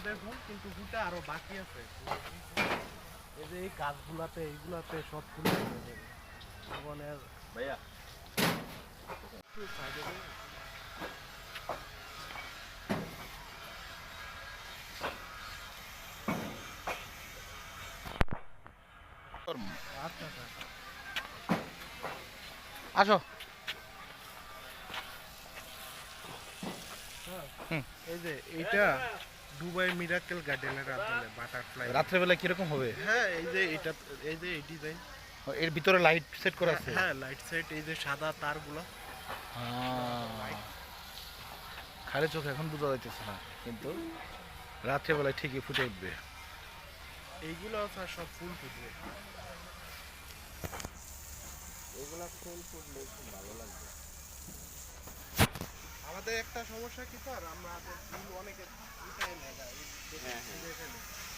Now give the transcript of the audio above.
আমাদের ফুল কিন্তু ফুলটা আরও বাকি আছে। এই যে এই গাছগুলাতে এইগুলাতে সব ফুল হয়ে যাবে জীবনের ভাইয়া। দিন। আচ্ছা আচ্ছা। আসো। এই যে এইটা দুবাই মিরাকেল গার্ডেনের আদলে বাটারফ্লাই। রাত্রেবেলা কীরকম হবে? হ্যাঁ এই যে এটা এই যে এই ডিজাইন এর ভিতরে লাইট সেট করা আছে? হ্যাঁ লাইট সেট এই যে সাদা তারগুলো। খালি চোখ এখন বোঝা যাইতেছে না কিন্তু রাত্রেবেলায় ঠিকই ফুটে উঠবে। এইগুলো সব ফুল ফুটবে। এগুলা ফুল ফুটলে খুব ভালো লাগবে। আমাদের একটা সমস্যা কি স্যার? আমরা ফুল অনেকে উঠাই না যায়